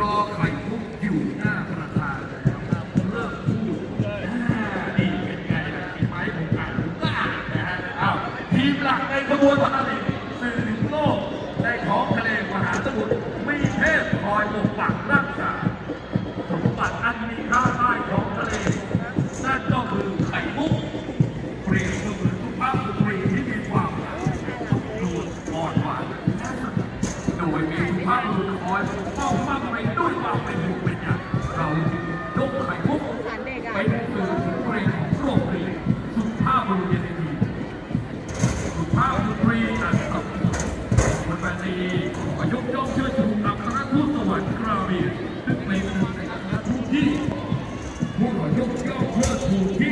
รอไข่มุกอยู่หน้าประธานแล้วเริ่พูดนี่เป็นไงล่ไม้ผนกานนะฮะอ้าทีมหลักในขบวนพาหน Go, Brooks,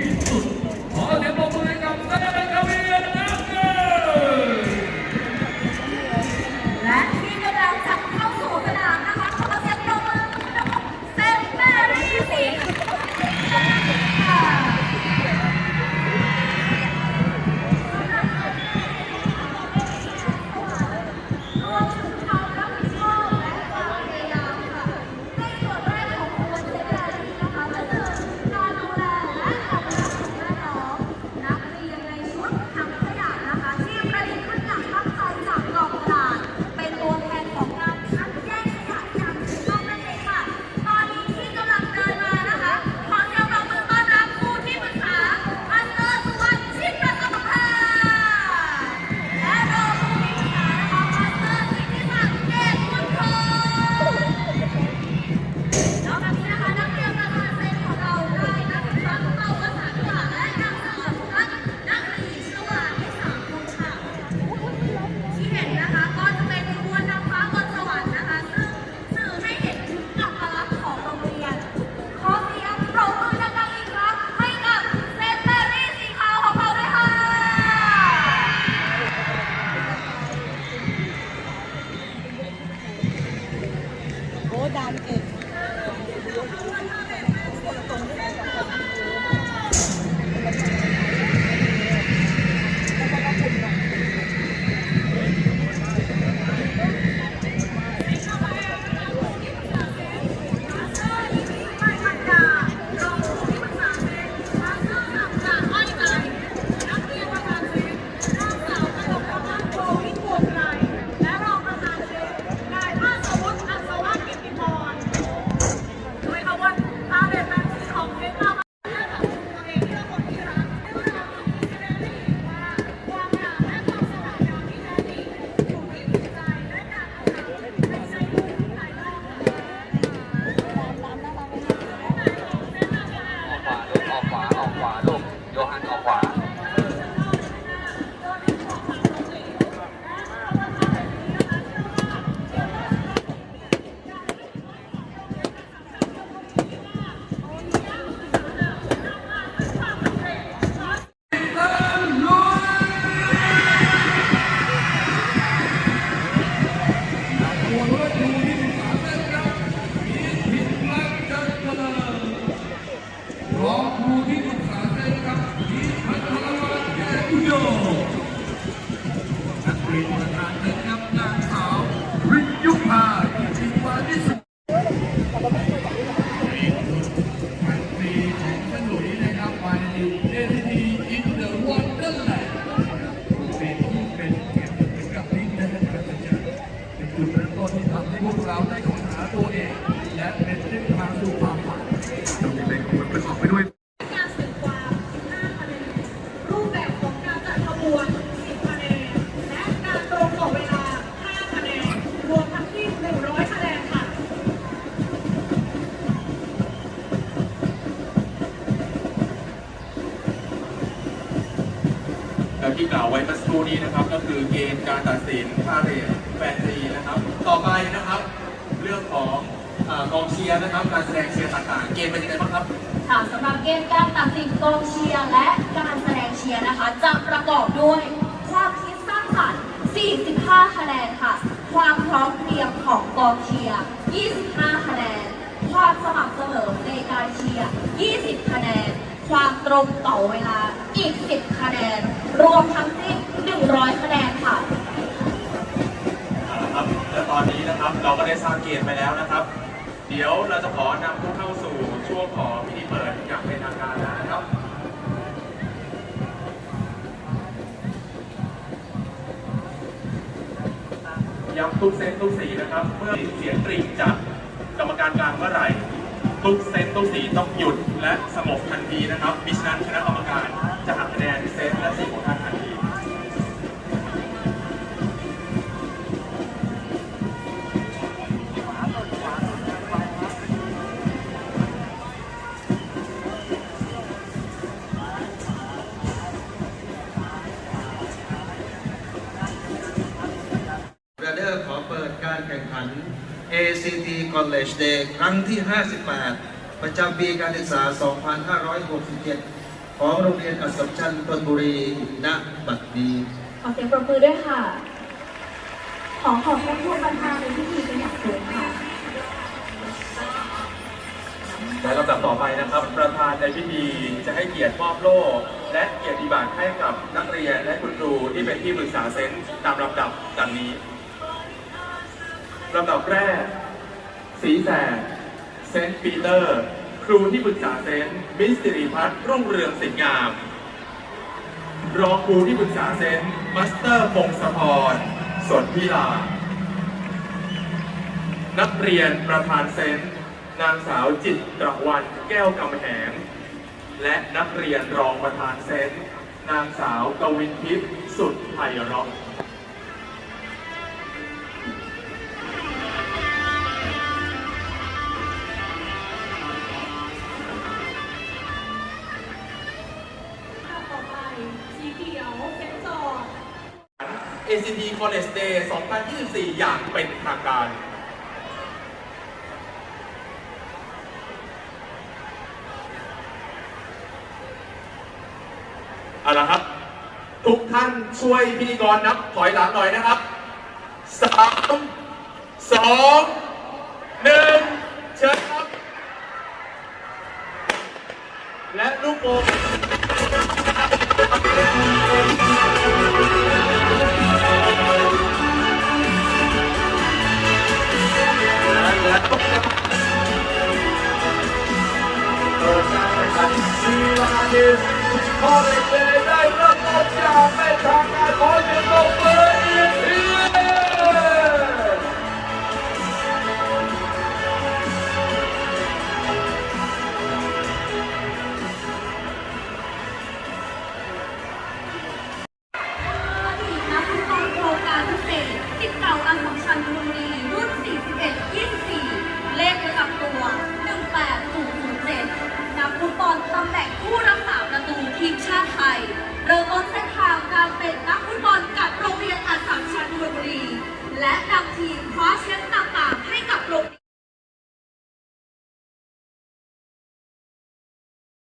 ดันเอง รู่นี้นะครับก็คือเกณฑ์การตัดสินค่าเรทแฟนซีนะครับ ต่อไปนะครับ เรื่องของกองเชียร์นะครับ การแสดงเชียร์ต่างๆ เกณฑ์เป็นยังไงบ้างครับค่ะสำหรับเกณฑ์การตัดสินกองเชียร์และการแสดงเชียร์นะคะ จะประกอบด้วยความคิดสร้างสรรค์ 45 คะแนนค่ะ ความพร้อมเพรียงของกองเชียร์ 25 คะแนน ความสม่ำเสมอในการเชียร์ 20 คะแนน ความตรงต่อเวลา อีก 10 คะแนน รวมทั้งสิ้น 100คะแนนค่ะเอาละครับและตอนนี้นะครับเราก็ได้สร้างเกณฑ์ไปแล้วนะครับ เดี๋ยวเราจะขอนำผู้เข้าสู่ช่วงของพิธีเปิดอย่างเป็นทางการแล้วนะครับ ย้ำทุกเซตทุกสีนะครับ เมื่อเสียงตริ่งจากกรรมการกลางเมื่อไหร่ ทุกเซตทุกสีต้องหยุดและสงบทันทีนะครับมิฉะนั้นคณะกรรมการจะหักคะแนนเซตและสีของ ACT College Day ครั้งที่ 58 ประจำปีการศึกษา 2567 ของโรงเรียนอัสสัมชัญธนบุรีณบัดนี้ ขอเสียงปรบมือด้วยค่ะ ขอขอบพระคุณประธานในพิธีเป็นอย่างสูงค่ะ และลำดับต่อไปนะครับ ประธานในพิธีจะให้เกียรติมอบโล่และเกียรติบัตรให้กับนักเรียนและคุณครูที่เป็นที่ปรึกษาเซนต์ตามลำดับดังนี้ ลำดับแรก สีแสงเซนต์ปีเตอร์ ครูที่ปรึกษาเซนต์มิสสิริพัฒน์รุ่งเรืองสิงห์งาม รองครูที่ปรึกษาเซนต์มัสเตอร์พงศพรสนพิลา นักเรียนประธานเซนต์นางสาวจิตตรวันแก้วกำแหง และนักเรียนรองประธานเซนต์นางสาวกวินทิพย์สุดไพเราะ ACT College Day 2024 อย่างเป็นทางการ เอาละครับ ทุกท่านช่วยพิธีกรนับถอยหลังหน่อยนะครับสามสอง Thank you. เริ่มต้นเส้นทางการเป็นนักฟุตบอลกับโรงเรียนอัดสัมชันบุรี และนำทีมคว้าแชมป์